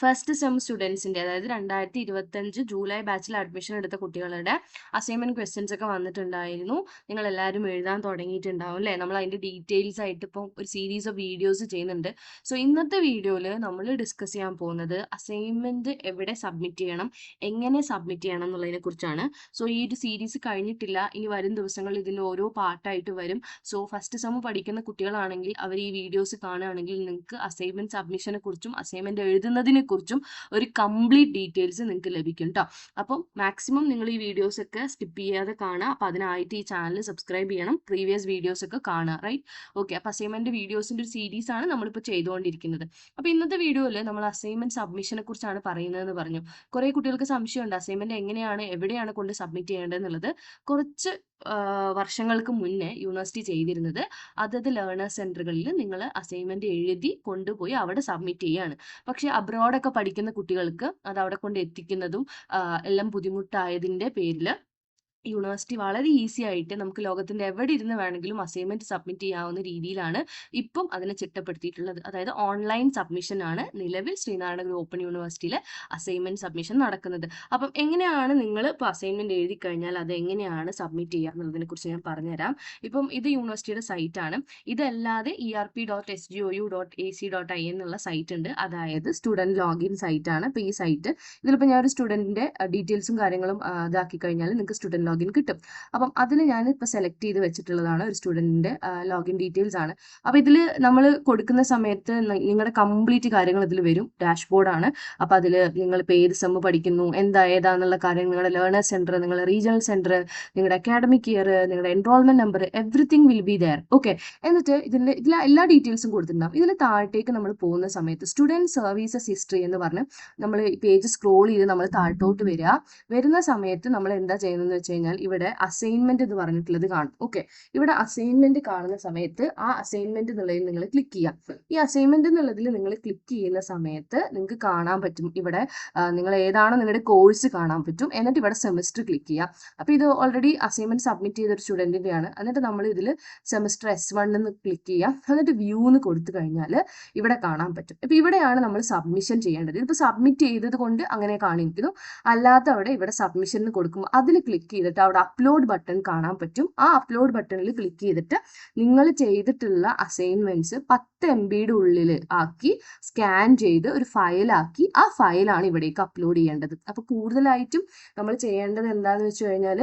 First sem സ്റ്റുഡൻസിന്റെ അതായത് രണ്ടായിരത്തി ഇരുപത്തഞ്ച് ജൂലൈ ബാച്ചിൽ അഡ്മിഷൻ എടുത്ത കുട്ടികളുടെ അസൈൻമെന്റ് ക്വസ്റ്റ്യൻസ് ഒക്കെ വന്നിട്ടുണ്ടായിരുന്നു. നിങ്ങൾ എല്ലാവരും എഴുതാൻ തുടങ്ങിയിട്ടുണ്ടാവും അല്ലേ? നമ്മൾ അതിന്റെ ഡീറ്റെയിൽസ് ആയിട്ട് ഇപ്പം ഒരു സീരീസ് ഓഫ് വീഡിയോസ് ചെയ്യുന്നുണ്ട്. സോ ഇന്നത്തെ വീഡിയോയിൽ നമ്മൾ ഡിസ്കസ് ചെയ്യാൻ പോകുന്നത് അസൈൻമെന്റ് എവിടെ സബ്മിറ്റ് ചെയ്യണം എങ്ങനെ സബ്മിറ്റ് ചെയ്യണം എന്നുള്ളതിനെ കുറിച്ചാണ്. സോ ഈ ഒരു സീരീസ് കഴിഞ്ഞിട്ടില്ല. ഇനി വരും ദിവസങ്ങളിൽ ഇതിൽ ഓരോ പാർട്ടായിട്ട് വരും. സോ ഫസ്റ്റ് സെം പഠിക്കുന്ന കുട്ടികളാണെങ്കിൽ അവർ ഈ വീഡിയോസ് കാണുകയാണെങ്കിൽ നിങ്ങൾക്ക് അസൈൻമെന്റ് സബ്മിഷനെ കുറിച്ചും അസൈൻമെന്റ് എഴുതുന്നതിനെ കുറിച്ചും ഒരു കംപ്ലീറ്റ് ഡീറ്റെയിൽസ് നിങ്ങൾക്ക് ലഭിക്കും കേട്ടോ അപ്പം മാക്സിമം നിങ്ങൾ ഈ വീഡിയോസ് ഒക്കെ സ്കിപ്പ് ചെയ്യാതെ കാണുക. അപ്പം അതിനായിട്ട് ഈ ചാനൽ സബ്സ്ക്രൈബ് ചെയ്യണം. പ്രീവിയസ് വീഡിയോസ് ഒക്കെ കാണുക റൈറ്റ് ഓക്കെ അപ്പം അസൈൻമെന്റ് വീഡിയോസിന്റെ ഒരു സീരീസ് ആണ് നമ്മളിപ്പോൾ ചെയ്തുകൊണ്ടിരിക്കുന്നത്. അപ്പോൾ ഇന്നത്തെ വീഡിയോയിൽ നമ്മൾ അസൈൻമെന്റ് സബ്മിഷനെ കുറിച്ചാണ് പറയുന്നതെന്ന് പറഞ്ഞു. കുറേ കുട്ടികൾക്ക് സംശയമുണ്ട്. അസൈൻമെന്റ് എങ്ങനെയാണ് എവിടെയാണ് കൊണ്ട് സബ്മിറ്റ് ചെയ്യേണ്ടതെന്നുള്ളത്. കുറച്ച് വർഷങ്ങൾക്ക് മുന്നേ യൂണിവേഴ്സിറ്റി ചെയ്തിരുന്നത് അതത് ലേണേഴ്സ് സെന്ററുകളിൽ നിങ്ങൾ അസൈൻമെന്റ് എഴുതി കൊണ്ടുപോയി അവിടെ സബ്മിറ്റ് ചെയ്യാണ്. പക്ഷേ അബ്രോഡൊക്കെ പഠിക്കുന്ന കുട്ടികൾക്ക് അത് അവിടെ കൊണ്ട് എത്തിക്കുന്നതും എല്ലാം ബുദ്ധിമുട്ടായതിന്റെ പേരിൽ യൂണിവേഴ്സിറ്റി വളരെ ഈസി ആയിട്ട് നമുക്ക് ലോകത്തിന്റെ എവിടെ ഇരുന്ന് വേണമെങ്കിലും അസൈൻമെന്റ് സബ്മിറ്റ് ചെയ്യാവുന്ന രീതിയിലാണ് ഇപ്പം അതിനെ ചിട്ടപ്പെടുത്തിയിട്ടുള്ളത്. അതായത് ഓൺലൈൻ സബ്മിഷൻ ആണ് നിലവിൽ ശ്രീനാരായണ ഓപ്പൺ യൂണിവേഴ്സിറ്റിയിലെ അസൈൻമെന്റ് സബ്മിഷൻ നടക്കുന്നത്. അപ്പം എങ്ങനെയാണ് നിങ്ങൾ ഇപ്പോൾ അസൈൻമെന്റ് എഴുതി കഴിഞ്ഞാൽ അത് എങ്ങനെയാണ് സബ്മിറ്റ് ചെയ്യുക എന്നുള്ളതിനെ കുറിച്ച് ഞാൻ പറഞ്ഞുതരാം. ഇപ്പം ഇത് യൂണിവേഴ്സിറ്റിയുടെ സൈറ്റ് ആണ്. ഇതല്ലാതെ E R P dot S G O U dot A C dot I എന്നുള്ള സൈറ്റ് ഉണ്ട്. അതായത് സ്റ്റുഡന്റ് ലോഗിൻ സൈറ്റ് ആണ്. അപ്പോൾ ഈ സൈറ്റ് ഇതിലിപ്പോൾ ഞാൻ ഒരു സ്റ്റുഡന്റിന്റെ ഡീറ്റെയിൽസും കാര്യങ്ങളും ഇതാക്കി കഴിഞ്ഞാൽ നിങ്ങൾക്ക് സ്റ്റുഡന്റ് ലോഗിൻ കിട്ടും. അപ്പം അതിൽ ഞാൻ ഇപ്പോൾ സെലക്ട് ചെയ്ത് വെച്ചിട്ടുള്ളതാണ് ഒരു സ്റ്റുഡന്റിന്റെ ലോഗിൻ ഡീറ്റെയിൽസ് ആണ്. അപ്പോൾ ഇതിൽ നമ്മൾ കൊടുക്കുന്ന സമയത്ത് നിങ്ങളുടെ കംപ്ലീറ്റ് കാര്യങ്ങൾ ഇതിൽ വരും. ഡാഷ്ബോർഡ് ആണ്. അപ്പോൾ അതിൽ നിങ്ങൾ ഇപ്പോൾ ഏത് സെമ്മ് പഠിക്കുന്നു എന്താ ഏതാന്നുള്ള കാര്യങ്ങൾ നിങ്ങളുടെ ലേണേഴ്സ് സെന്റർ നിങ്ങളുടെ റീജിയണൽ സെന്റർ നിങ്ങളുടെ അക്കാഡമിക് ഇയർ നിങ്ങളുടെ enrolment number everything will be there okay എന്നിട്ട് ഇതിന്റെ ഇതിൽ എല്ലാ ഡീറ്റെയിൽസും കൊടുത്തിട്ടുണ്ടാവും. ഇതിന് താഴത്തേക്ക് നമ്മൾ പോകുന്ന സമയത്ത് സ്റ്റുഡന്റ് സർവീസസ് ഹിസ്റ്ററി എന്ന് പറഞ്ഞ് നമ്മൾ പേജ് സ്ക്രോൾ ചെയ്ത് നമ്മൾ താഴ്ത്തോട്ട് വരിക വരുന്ന സമയത്ത് നമ്മൾ എന്താ ചെയ്യുന്നതെന്ന് വെച്ച് ഇവിടെ അസൈൻമെന്റ് എന്ന് പറഞ്ഞിട്ടുള്ളത് കാണും. ഓക്കെ ഇവിടെ അസൈൻമെന്റ് കാണുന്ന സമയത്ത് ആ അസൈൻമെന്റ് എന്നുള്ളതിൽ നിങ്ങൾ ക്ലിക്ക് ചെയ്യാം. ഈ അസൈൻമെന്റ് എന്നുള്ളതിൽ നിങ്ങൾ ക്ലിക്ക് ചെയ്യുന്ന സമയത്ത് നിങ്ങൾക്ക് കാണാൻ പറ്റും ഇവിടെ നിങ്ങൾ ഏതാണോ നിങ്ങളുടെ കോഴ്സ് കാണാൻ പറ്റും. എന്നിട്ട് ഇവിടെ സെമിസ്റ്റർ ക്ലിക്ക് ചെയ്യാം. അപ്പോൾ ഇത് ഓൾറെഡി അസൈൻമെന്റ് സബ്മിറ്റ് ചെയ്ത ഒരു സ്റ്റുഡന്റിന്റെ ആണ്. എന്നിട്ട് നമ്മൾ ഇതിൽ സെമിസ്റ്റർ എസ് വൺ എന്ന് ക്ലിക്ക് ചെയ്യാം. എന്നിട്ട് വ്യൂ എന്ന് കൊടുത്തു കഴിഞ്ഞാൽ ഇവിടെ കാണാൻ പറ്റും. അപ്പോൾ ഇവിടെയാണ് നമ്മൾ സബ്മിഷൻ ചെയ്യേണ്ടത്. ഇതിപ്പോൾ സബ്മിറ്റ് ചെയ്തത് കൊണ്ട് അങ്ങനെ കാണിക്കുന്നു. അല്ലാത്തവിടെ ഇവിടെ സബ്മിഷൻ കൊടുക്കുമ്പോൾ അതിൽ ക്ലിക്ക് ചെയ്തിട്ട് അവിടെ അപ്ലോഡ് ബട്ടൺ കാണാൻ പറ്റും. ആ അപ്ലോഡ് ബട്ടണിൽ ക്ലിക്ക് ചെയ്തിട്ട് നിങ്ങൾ ചെയ്തിട്ടുള്ള അസൈൻമെന്റ്സ് പത്ത് എം ബിയുടെ ഉള്ളിൽ ആക്കി സ്കാൻ ചെയ്ത് ഒരു ഫയലാക്കി ആ ഫയലാണ് ഇവിടേക്ക് അപ്ലോഡ് ചെയ്യേണ്ടത്. അപ്പോൾ കൂടുതലായിട്ടും നമ്മൾ ചെയ്യേണ്ടത് എന്താണെന്ന് വെച്ച് കഴിഞ്ഞാൽ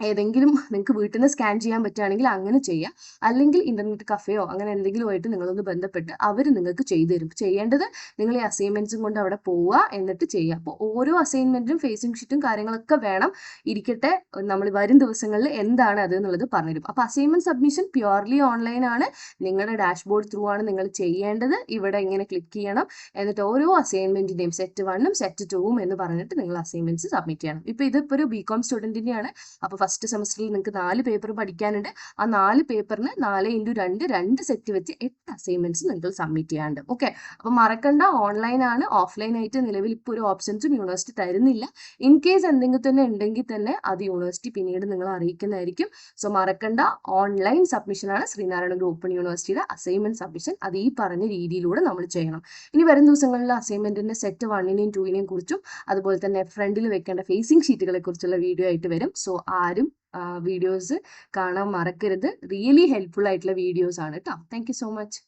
ഏതെങ്കിലും നിങ്ങൾക്ക് വീട്ടിൽ നിന്ന് സ്കാൻ ചെയ്യാൻ പറ്റുകയാണെങ്കിൽ അങ്ങനെ ചെയ്യാം. അല്ലെങ്കിൽ ഇന്റർനെറ്റ് കഫേയോ അങ്ങനെ എന്തെങ്കിലും ആയിട്ട് നിങ്ങളൊന്ന് ബന്ധപ്പെട്ട് അവർ നിങ്ങൾക്ക് ചെയ്തു തരും. ചെയ്യേണ്ടത് നിങ്ങൾ ഈ അസൈൻമെന്റ്സും കൊണ്ട് അവിടെ പോവുക എന്നിട്ട് ചെയ്യുക അപ്പോൾ ഓരോ അസൈൻമെന്റിനും ഫേസിംഗ് ഷീറ്റും കാര്യങ്ങളൊക്കെ വേണം ഇരിക്കട്ടെ. നമ്മൾ വരും ദിവസങ്ങളിൽ എന്താണ് അത് എന്നുള്ളത് പറഞ്ഞുതരും അപ്പോൾ അസൈൻമെന്റ് സബ്മിഷൻ പ്യുവർലി ഓൺലൈൻ ആണ്. നിങ്ങളുടെ ഡാഷ്ബോർഡ് ത്രൂ ആണ് നിങ്ങൾ ചെയ്യേണ്ടത്. ഇവിടെ ഇങ്ങനെ ക്ലിക്ക് ചെയ്യണം. എന്നിട്ട് ഓരോ അസൈൻമെന്റിന്റെയും സെറ്റ് വണ്ണും സെറ്റ് ടൂവും എന്ന് പറഞ്ഞിട്ട് നിങ്ങൾ അസൈൻമെന്റ്സ് സബ്മിറ്റ് ചെയ്യണം. ഇപ്പോൾ ഇതിപ്പോൾ ഒരു ബി കോം സ്റ്റുഡന്റിന്റെയാണ് അപ്പോൾ ഫസ്റ്റ് സെമസ്റ്ററിൽ നിങ്ങൾക്ക് നാല് പേപ്പർ പഠിക്കാനുണ്ട്. ആ നാല് പേപ്പറിന് നാല് ഇന്റു രണ്ട് രണ്ട് സെറ്റ് വെച്ച് എട്ട് അസൈൻമെന്റ്സ് നിങ്ങൾ സബ്മിറ്റ് ചെയ്യാണ്ട് ഓക്കെ അപ്പോൾ മറക്കണ്ട ഓൺലൈൻ ആണ്. ഓഫ്ലൈൻ ആയിട്ട് നിലവിൽ ഇപ്പോൾ ഒരു ഓപ്ഷൻസും യൂണിവേഴ്സിറ്റി തരുന്നില്ല. ഇൻ കേസ് എന്തെങ്കിലും തന്നെ ഉണ്ടെങ്കിൽ തന്നെ അത് യൂണിവേഴ്സിറ്റി പിന്നീട് നിങ്ങൾ അറിയിക്കുന്നതായിരിക്കും. സോ മറക്കണ്ട. ഓൺലൈൻ സബ്മിഷൻ ആണ് ശ്രീനാരായണ ഗുരു ഓപ്പൺ യൂണിവേഴ്സിറ്റിയുടെ അസൈൻമെന്റ് സബ്മിഷൻ അത് ഈ പറഞ്ഞ രീതിയിലൂടെ നമ്മൾ ചെയ്യണം. ഇനി വരും ദിവസങ്ങളിൽ അസൈൻമെന്റിന്റെ സെറ്റ് വണ്ണിനെയും ടൂവിനെയും കുറിച്ചും അതുപോലെ തന്നെ ഫ്രണ്ടിൽ വെക്കേണ്ട ഫേസിംഗ് ഷീറ്റുകളെ കുറിച്ചുള്ള വീഡിയോ ആയിട്ട് വരും. സോ ആരും വീഡിയോസ് കാണാൻ മറക്കരുത്. റിയലി ഹെൽപ്ഫുൾ ആയിട്ടുള്ള വീഡിയോസ് ആണ് കേട്ടോ താങ്ക് സോ മച്ച്